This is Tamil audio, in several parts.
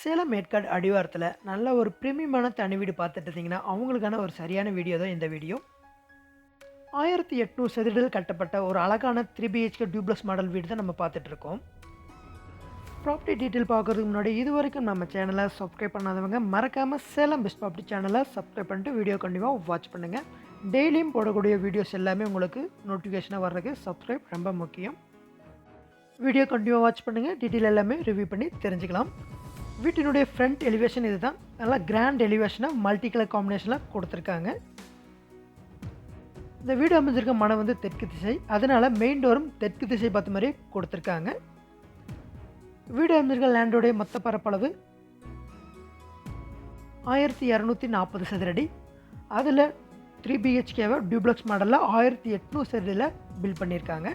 சேலம் மேற்காடு அடிவாரத்தில் நல்ல ஒரு பிரீமியமான தனி வீடு பார்த்துட்டு இருந்தீங்கன்னா அவங்களுக்கான ஒரு சரியான வீடியோ தான் இந்த வீடியோ. ஆயிரத்தி எட்நூறு சதுரில் கட்டப்பட்ட ஒரு அழகான த்ரீ பிஹெச்கே டியூப்ளஸ் மாடல் வீடு தான் நம்ம பார்த்துட்ருக்கோம் ப்ராப்பர்ட்டி டீட்டெயில் பார்க்குறதுக்கு முன்னாடி இது வரைக்கும் நம்ம சேனலை சப்ஸ்கிரைப் பண்ணாதவங்க மறக்காமல் சேலம் பெஸ்ட் ப்ராப்பர்ட்டி சேனலை சப்ஸ்கிரைப் பண்ணிட்டு வீடியோ கண்டிப்பாக வாட்ச் பண்ணுங்கள் டெய்லியும் போடக்கூடிய வீடியோஸ் எல்லாமே உங்களுக்கு நோட்டிஃபிகேஷனாக வர்றதுக்கு சப்ஸ்கிரைப் ரொம்ப முக்கியம். வீடியோ கண்டிப்பாக வாட்ச் பண்ணுங்கள் டீட்டெயில் எல்லாமே ரிவ்யூ பண்ணி தெரிஞ்சுக்கலாம். வீட்டினுடைய ஃப்ரண்ட் எலிவேஷன் இது தான் நல்லா கிராண்ட் எலிவேஷனாக மல்டி கலர் காம்பினேஷனில் கொடுத்துருக்காங்க. இந்த வீடு அமைஞ்சிருக்க மனம் வந்து தெற்கு திசை. அதனால் மெயின் டோரும் தெற்கு திசை பார்த்த மாதிரி கொடுத்துருக்காங்க. வீடு அமைஞ்சிருக்க லேண்டோடைய மொத்த பரப்பளவு ஆயிரத்தி இரநூத்தி நாற்பது சதுரடி. அதில் த்ரீ பிஹெச்கேவை டியூப்ளக்ஸ் மாடலில் ஆயிரத்தி எட்நூறு சதுரடியில் பில் பண்ணியிருக்காங்க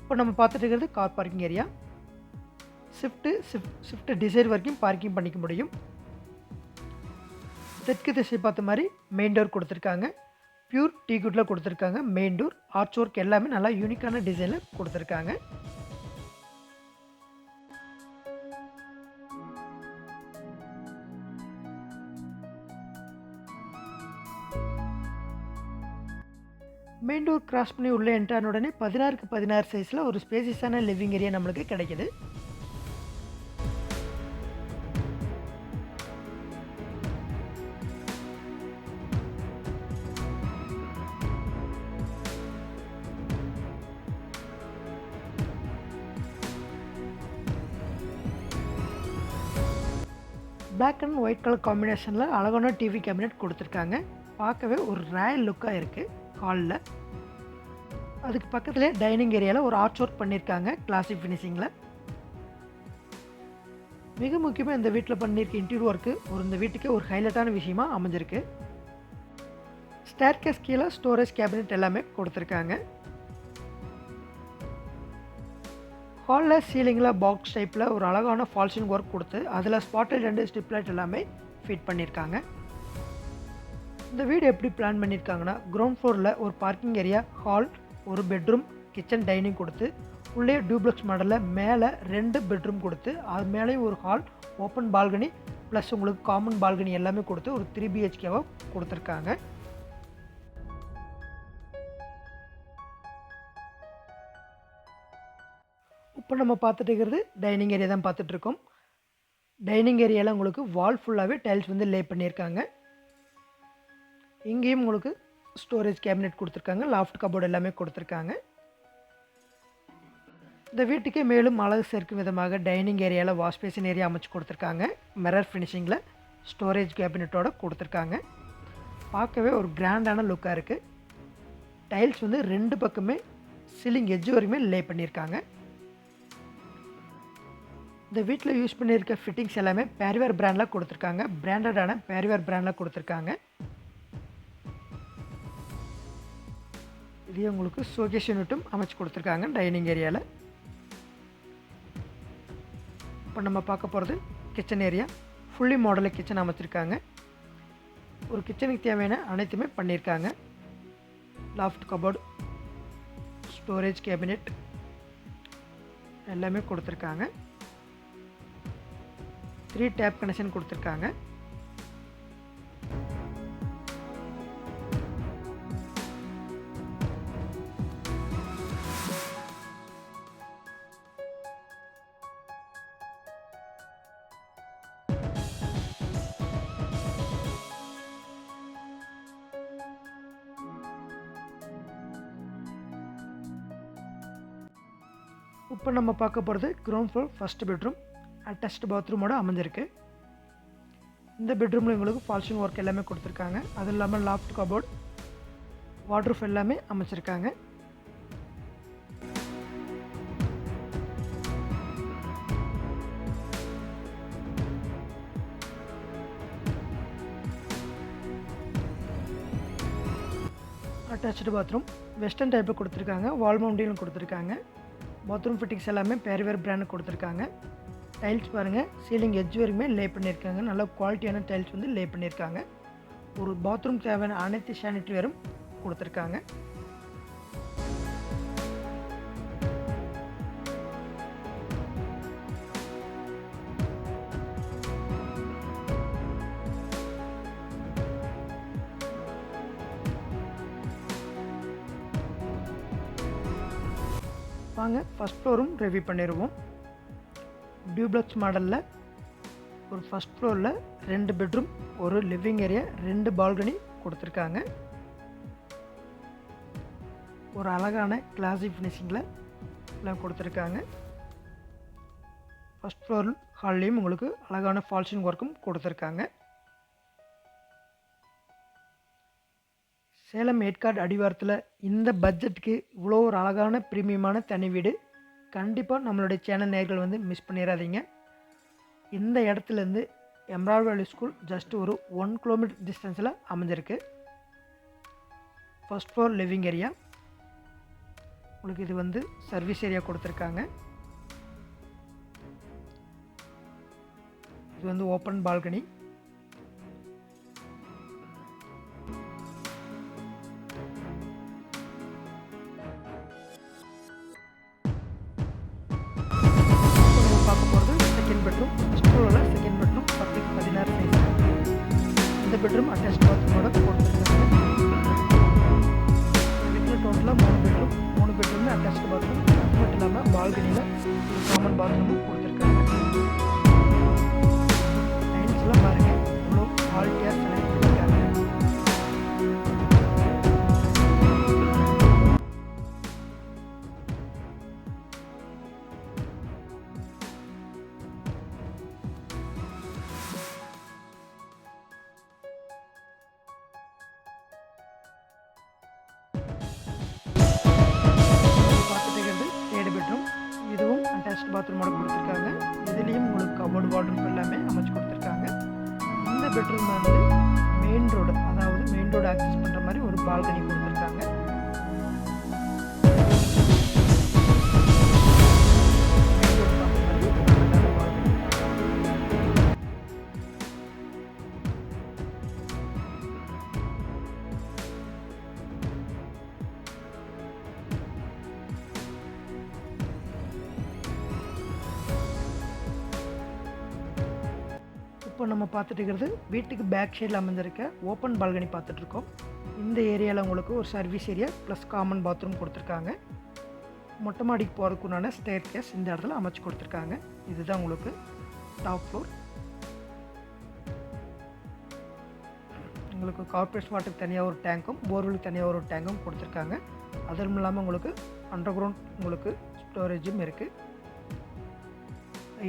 இப்போ நம்ம பார்த்துட்டு இருக்கிறது car parking area swift swift swift Dzire வரைக்கும் பார்க்கிங் பண்ணிக்க முடியும். தெற்கு திசை பார்த்த மாதிரி மெயின் டோர் கொடுத்துருக்காங்க. பியூர் டீ குட்டில் கொடுத்துருக்காங்க. மெயின் டோர் ஆர்ச் ஒர்க் எல்லாமே நல்லா யூனிக்கான டிசைனில் கொடுத்துருக்காங்க. மெயின் டோர் கிராஸ் பண்ணி உள்ளே என்ட்ரான உடனே பதினாறுக்கு பதினாறு சைஸில் ஒரு ஸ்பேசியஸான லிவிங் ஏரியா நம்மளுக்கு கிடைக்குது. பிளாக் அண்ட் ஒயிட் கலர் காம்பினேஷனில் அழகான டிவி கேபினெட் கொடுத்துருக்காங்க. பார்க்கவே ஒரு ராயல் லுக்காக இருக்குது ஹாலில் அதுக்கு பக்கத்துலேயே டைனிங் ஏரியாவில் ஒரு ஆர்ச் ஒர்க் பண்ணியிருக்காங்க கிளாசிக் ஃபினிஷிங்கில் மிக முக்கியமாக இந்த வீட்டில் பண்ணியிருக்க இன்டீரியர் ஒர்க்கு ஒரு இந்த வீட்டுக்கே ஒரு ஹைலைட்டான விஷயமா அமைஞ்சிருக்கு. ஸ்டேர்கேஸ் கீழே ஸ்டோரேஜ் கேபினெட் எல்லாமே கொடுத்துருக்காங்க. ஹாலில் சீலிங்கில் பாக்ஸ் டைப்பில் ஒரு அழகான ஃபால்ஸின் ஒர்க் கொடுத்து அதில் ஸ்பாட்டில் ரெண்டு ஸ்ட்ரிப் லைட் எல்லாமே ஃபிட் பண்ணியிருக்காங்க இந்த வீடு எப்படி பிளான் பண்ணியிருக்காங்கன்னா கிரவுண்ட் ஃப்ளோரில் ஒரு பார்க்கிங் ஏரியா ஹால் ஒரு பெட்ரூம் கிச்சன் டைனிங் கொடுத்து உள்ளே டூப்ளெக்ஸ் மாடலில் மேலே ரெண்டு பெட்ரூம் கொடுத்து அது மேலேயும் ஒரு ஹால் ஓப்பன் பால்கனி ப்ளஸ் உங்களுக்கு காமன் பால்கனி எல்லாமே கொடுத்து ஒரு த்ரீ பிஹெச்கேவாக கொடுத்துருக்காங்க. இப்போ நம்ம பார்த்துட்டு இருக்கிறது டைனிங் ஏரியா தான் பார்த்துட்ருக்கோம் டைனிங் ஏரியாவில் உங்களுக்கு வால் ஃபுல்லாகவே டைல்ஸ் வந்து லே பண்ணியிருக்காங்க. இங்கேயும் உங்களுக்கு ஸ்டோரேஜ் கேபினெட் கொடுத்துருக்காங்க. லாஃப்ட் கபோர்டு எல்லாமே கொடுத்துருக்காங்க. இந்த வீட்டுக்கே மேலும் அழகு சேர்க்கும் விதமாக டைனிங் ஏரியாவில் வாஷ் பேசின் ஏரியா அமைச்சு கொடுத்துருக்காங்க. மிரர் ஃபினிஷிங்கில் ஸ்டோரேஜ் கேபினெட்டோட கொடுத்துருக்காங்க. பார்க்கவே ஒரு கிராண்டான லுக்காக இருக்குது டைல்ஸ் வந்து ரெண்டு பக்கமே சீலிங் எஜ்ஜு வரைக்குமே லே பண்ணியிருக்காங்க. இந்த வீட்டில் யூஸ் பண்ணியிருக்க ஃபிட்டிங்ஸ் எல்லாமே பேரிவேர் பிராண்டில் கொடுத்துருக்காங்க. பிராண்டடான பேரிவேர் பிராண்டில் கொடுத்துருக்காங்க. இதே உங்களுக்கு ஷோகேஸ் யூனிட்டும் அமைச்சு கொடுத்துருக்காங்க டைனிங் ஏரியாவில் இப்போ நம்ம பார்க்க போகிறது கிச்சன் ஏரியா ஃபுல்லி மாடலில் கிச்சன் அமைச்சிருக்காங்க. ஒரு கிச்சனுக்கு தேவையான அனைத்துமே பண்ணியிருக்காங்க. லாஃப்ட் கபோர்டு ஸ்டோரேஜ் கேபினெட் எல்லாமே கொடுத்துருக்காங்க. த்ரீ டேப் கனெக்ஷன் கொடுத்துருக்காங்க. இப்போ நம்ம பார்க்க போகிறது ground floor first bedroom attached பாத்ரூமோட அமைஞ்சிருக்கு இந்த பெட்ரூமில் உங்களுக்கு ஃபால்ஷிங் ஒர்க் எல்லாமே கொடுத்துருக்காங்க. அது இல்லாமல் லாஃப்ட் கபோர்ட் வாட்ரூஃப் எல்லாமே அமைச்சிருக்காங்க. அட்டாச்சு பாத்ரூம் வெஸ்டர்ன் டைப்பில் கொடுத்துருக்காங்க. வால் மவுண்டிலும் கொடுத்துருக்காங்க. பாத்ரூம் ஃபிட்டிங்ஸ் எல்லாமே பேர்வேர் பிராண்ட் கொடுத்துருக்காங்க. டைல்ஸ் பாருங்கள் சீலிங் எட்ஜ் வரைக்குமே லே பண்ணியிருக்காங்க நல்ல குவாலிட்டியான டைல்ஸ் வந்து லே பண்ணியிருக்காங்க ஒரு பாத்ரூம் தேவையான அனைத்து சானிட்டரிவரும் கொடுத்துருக்காங்க. வாங்க ஃபஸ்ட் ஃப்ளோரும் ரிவ்யூ பண்ணிடுவோம் டியூப்ளக்ஸ் மாடலில் ஒரு ஃபஸ்ட் ஃப்ளோரில் ரெண்டு பெட்ரூம் ஒரு லிவிங் ஏரியா ரெண்டு பால்கனி கொடுத்துருக்காங்க. ஒரு அழகான கிளாசி ஃபினிஷிங்கில் எல்லாம் கொடுத்துருக்காங்க. ஃபஸ்ட் ஃப்ளோர் ஹால்லையும் உங்களுக்கு அழகான ஃபால்ஷிங் ஒர்க்கும் கொடுத்துருக்காங்க. சேலம் ஏற்காடு அடிவாரத்தில் இந்த பட்ஜெட்டுக்கு இவ்வளோ ஒரு அழகான ப்ரீமியமான தனி வீடு கண்டிப்பாக நம்மளுடைய சேனல் நேர்கள் வந்து மிஸ் பண்ணிடாதீங்க இந்த இடத்துலேருந்து எம்ராய்ட் வேலி ஸ்கூல் ஜஸ்ட் ஒரு ஒன் கிலோமீட்டர் டிஸ்டன்ஸில் அமைஞ்சிருக்கு. ஃபஸ்ட் ஃப்ளோர் லிவிங் ஏரியா உங்களுக்கு இது வந்து சர்வீஸ் ஏரியா கொடுத்துருக்காங்க. இது வந்து ஓப்பன் பால்கனி பெட்ரூம் அட்டாச் பாத்ரூமோட கொடுத்துருக்காங்க வீட்டில் டோட்டலாக மூணு பெட்ரூம் மூணு பெட்ரூமில் அட்டாச் பாத்ரூம் அது மட்டும் இல்லாமல் பால்கனியில் காமன் பாத்ரூமும் கொடுத்துருக்காங்க. இதுவும் பாத்ரூமோட கொடுத்துருக்காங்க. இதுலேயும் உங்களுக்கு கபோர்டு வார்ட்ரூம் எல்லாமே அமைச்சு கொடுத்துருக்காங்க. இந்த பெட்ரூம் வந்து மெயின் ரோடு அதாவது மெயின் ரோடு ஆக்சஸ் பண்ணுற மாதிரி ஒரு பால்கனி கொடுத்துருக்காங்க. இப்போ நம்ம பார்த்துட்டு இருக்கிறது வீட்டுக்கு பேக் சைடில் அமைஞ்சிருக்க ஓப்பன் பால்கனி பார்த்துட்ருக்கோம். இந்த ஏரியாவில் உங்களுக்கு ஒரு service area plus common bathroom கொடுத்துருக்காங்க. மொட்டை மாடிக்கு போகிறதுக்குண்டான ஸ்டேர் கேஸ் இந்த இடத்துல அமைச்சு கொடுத்துருக்காங்க. இதுதான் உங்களுக்கு டாப் ஃப்ளோர் உங்களுக்கு கார்பரேட் வாட்டருக்கு தனியாக ஒரு டேங்க்கும் போர்வெலுக்கு தனியாக ஒரு டேங்க்கும் கொடுத்துருக்காங்க. அதுவும் இல்லாமல் உங்களுக்கு அண்டர் கிரவுண்ட் உங்களுக்கு ஸ்டோரேஜும் இருக்குது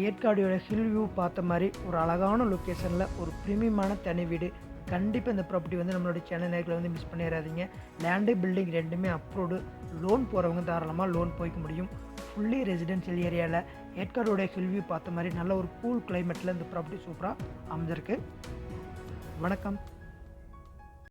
ஏற்காடியோட ஹில் வியூ பார்த்த மாதிரி ஒரு அழகான லொக்கேஷனில் ஒரு ப்ரீமியமான தனி வீடு. கண்டிப்பாக இந்த ப்ராப்பர்ட்டி வந்து நம்மளுடைய சேனல் நேரத்தில் வந்து மிஸ் பண்ணிடாதீங்க. லேண்டு பில்டிங் ரெண்டுமே அப்ரூவ்டு லோன் போகிறவங்க தாராளமாக லோன் போய்க்க முடியும். ஃபுல்லி ரெசிடென்ஷியல் ஏரியாவில் ஏற்காடோட ஹில் வியூ பார்த்த மாதிரி நல்ல ஒரு கூல் கிளைமேட்டில் இந்த ப்ராப்பர்ட்டி சூப்பராக அமைஞ்சிருக்கு. வணக்கம்.